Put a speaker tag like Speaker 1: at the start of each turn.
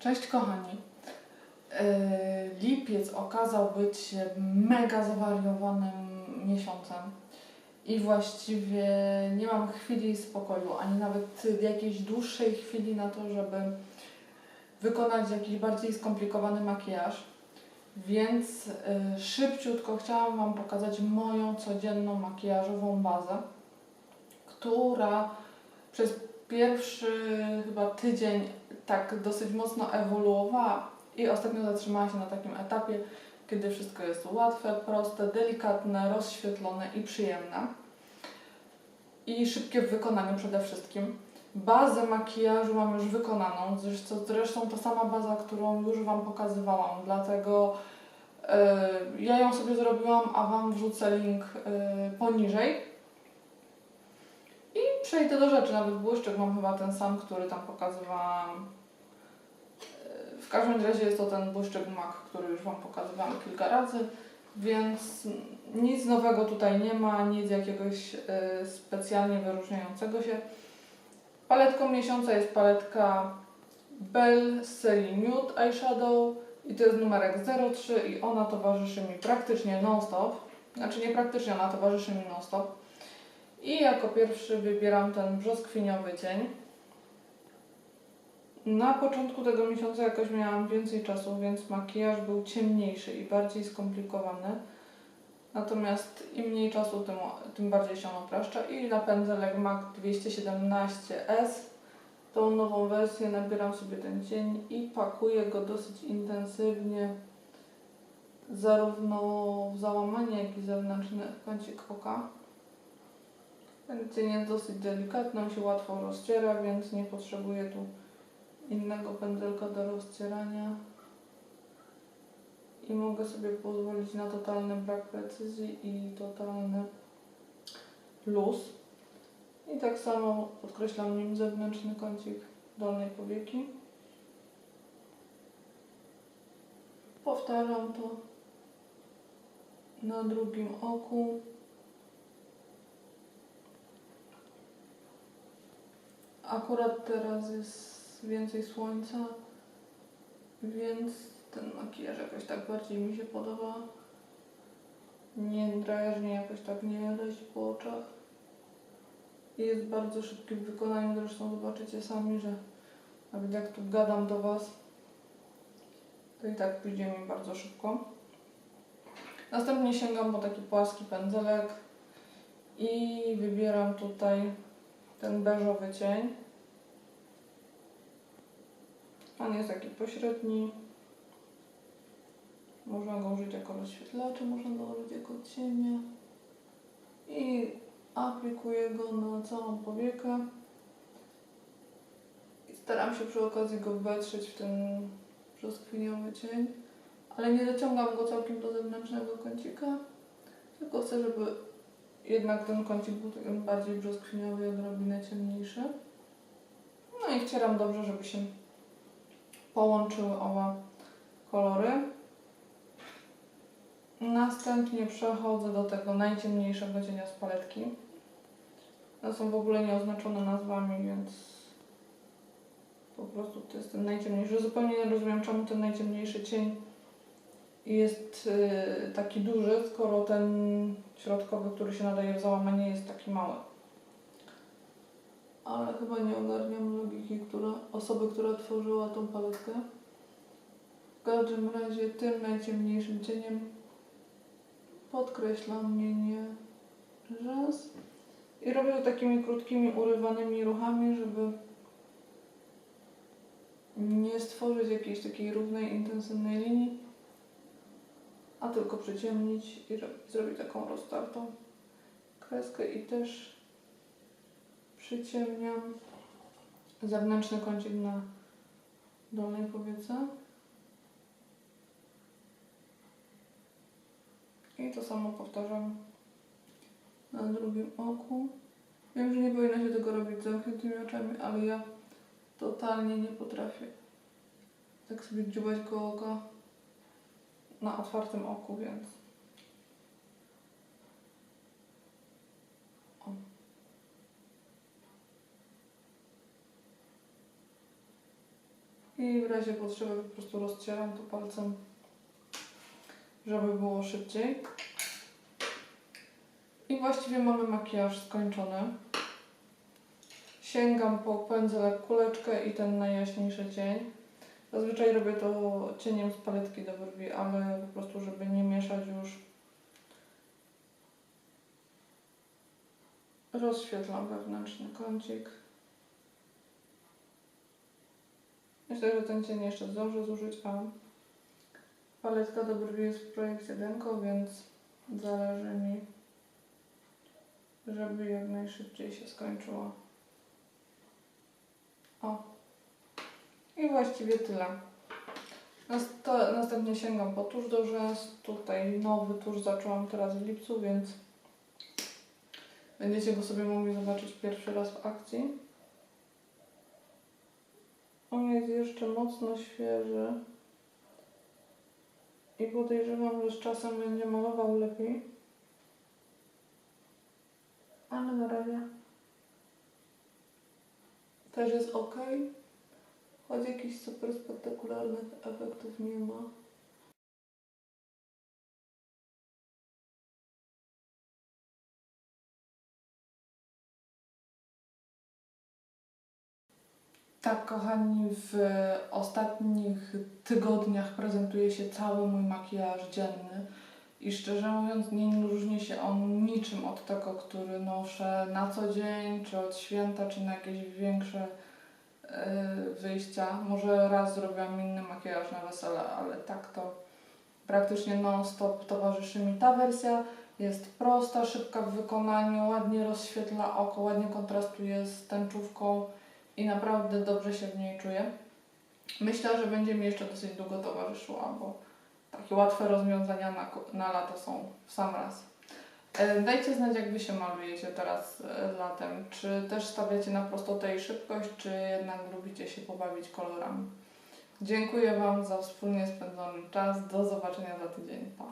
Speaker 1: Cześć kochani. Yy, Lipiec okazał być się mega zawariowanym miesiącem i właściwie nie mam chwili spokoju, ani nawet jakiejś dłuższej chwili na to, żeby wykonać jakiś bardziej skomplikowany makijaż. Więc yy, szybciutko chciałam Wam pokazać moją codzienną makijażową bazę, która przez pierwszy chyba tydzień tak dosyć mocno ewoluowała i ostatnio zatrzymała się na takim etapie, kiedy wszystko jest łatwe, proste, delikatne, rozświetlone i przyjemne. I szybkie w wykonaniu przede wszystkim. Bazę makijażu mam już wykonaną, zresztą, to sama baza, którą już Wam pokazywałam, dlatego yy, ja ją sobie zrobiłam, a Wam wrzucę link yy, poniżej. Przejdę do rzeczy, nawet błyszczyk mam chyba ten sam, który tam pokazywałam. W każdym razie jest to ten błyszczyk MAC, który już Wam pokazywałam kilka razy, więc nic nowego tutaj nie ma, nic jakiegoś yy, specjalnie wyróżniającego się. Paletką miesiąca jest paletka Bell z serii Nude Eyeshadow i to jest numerek 03 i ona towarzyszy mi praktycznie non-stop. Znaczy nie praktycznie, ona towarzyszy mi non-stop. I jako pierwszy wybieram ten brzoskwiniowy cień. Na początku tego miesiąca jakoś miałam więcej czasu, więc makijaż był ciemniejszy i bardziej skomplikowany. Natomiast im mniej czasu, tym, tym bardziej się on upraszcza. I na pędzelek MAC 217S, tą nową wersję, nabieram sobie ten cień i pakuję go dosyć intensywnie, zarówno w załamanie, jak i zewnętrzny kącik oka. Ten cień jest dosyć delikatny, on się łatwo rozciera, więc nie potrzebuję tu innego pędzelka do rozcierania. I mogę sobie pozwolić na totalny brak precyzji i totalny luz. I tak samo podkreślam nim zewnętrzny kącik dolnej powieki. Powtarzam to na drugim oku. Akurat teraz jest więcej słońca, więc ten makijaż jakoś tak bardziej mi się podoba. Nie drażni, jakoś tak nie leci po oczach. I jest bardzo szybki w wykonaniu, zresztą zobaczycie sami, że nawet jak tu gadam do Was, to i tak pójdzie mi bardzo szybko. Następnie sięgam po taki płaski pędzelek i wybieram tutaj ten beżowy cień. On jest taki pośredni. Można go użyć jako rozświetlacza, można go użyć jako cienia. I aplikuję go na całą powiekę. I staram się przy okazji go wetrzeć w ten brzoskwiniowy cień. Ale nie dociągam go całkiem do zewnętrznego kącika. Tylko chcę, żeby jednak ten kącik był bardziej brzoskwiniowy odrobinę ciemniejszy. No i wcieram dobrze, żeby się połączyły oba kolory. Następnie przechodzę do tego najciemniejszego cienia z paletki. One są w ogóle nieoznaczone nazwami, więc po prostu to jest ten najciemniejszy. Zupełnie nie rozumiem, czemu ten najciemniejszy cień jest yy, taki duży, skoro ten środkowy, który się nadaje w załamanie, jest taki mały. Ale chyba nie ogarniam logiki która, osoby, która tworzyła tą paletkę. W każdym razie tym najciemniejszym cieniem podkreślam mienie rzęs i robię to takimi krótkimi, urywanymi ruchami, żeby nie stworzyć jakiejś takiej równej, intensywnej linii, a tylko przyciemnić i ro- zrobić taką roztartą kreskę i też przyciemniam zewnętrzny kącik na dolnej powiece. I to samo powtarzam na drugim oku. Wiem, że nie powinno się tego robić z zamkniętymi oczami, ale ja totalnie nie potrafię tak sobie dziubać koło oka na otwartym oku, więc. I w razie potrzeby po prostu rozcieram to palcem, żeby było szybciej. I właściwie mamy makijaż skończony. Sięgam po pędzelek kuleczkę i ten najjaśniejszy cień. Zazwyczaj robię to cieniem z paletki do brwi, ale po prostu, żeby nie mieszać już, rozświetlam wewnętrzny kącik. Myślę, że ten cień jeszcze zdążę zużyć, a paletka do brwi jest w projekcie Denko, więc zależy mi, żeby jak najszybciej się skończyło. O. Właściwie tyle. Nast- następnie sięgam po tusz do rzęs. Tutaj nowy tusz zaczęłam teraz w lipcu, więc będziecie go sobie mogli zobaczyć pierwszy raz w akcji. On jest jeszcze mocno świeży. I podejrzewam, że z czasem będzie malował lepiej. Ale na razie też jest ok. Choć jakichś super spektakularnych efektów nie ma. Tak, kochani, w ostatnich tygodniach prezentuje się cały mój makijaż dzienny i szczerze mówiąc nie różni się on niczym od tego, który noszę na co dzień, czy od święta, czy na jakieś większe wyjścia. Może raz zrobiłam inny makijaż na wesele, ale tak to praktycznie non-stop towarzyszy mi ta wersja. Jest prosta, szybka w wykonaniu, ładnie rozświetla oko, ładnie kontrastuje z tęczówką i naprawdę dobrze się w niej czuję. Myślę, że będzie mi jeszcze dosyć długo towarzyszyła, bo takie łatwe rozwiązania na, na lato są w sam raz. E, Dajcie znać, jak Wy się malujecie teraz e, latem. Czy też stawiacie na prostotę i szybkość, czy jednak lubicie się pobawić kolorami. Dziękuję Wam za wspólnie spędzony czas. Do zobaczenia za tydzień. Pa!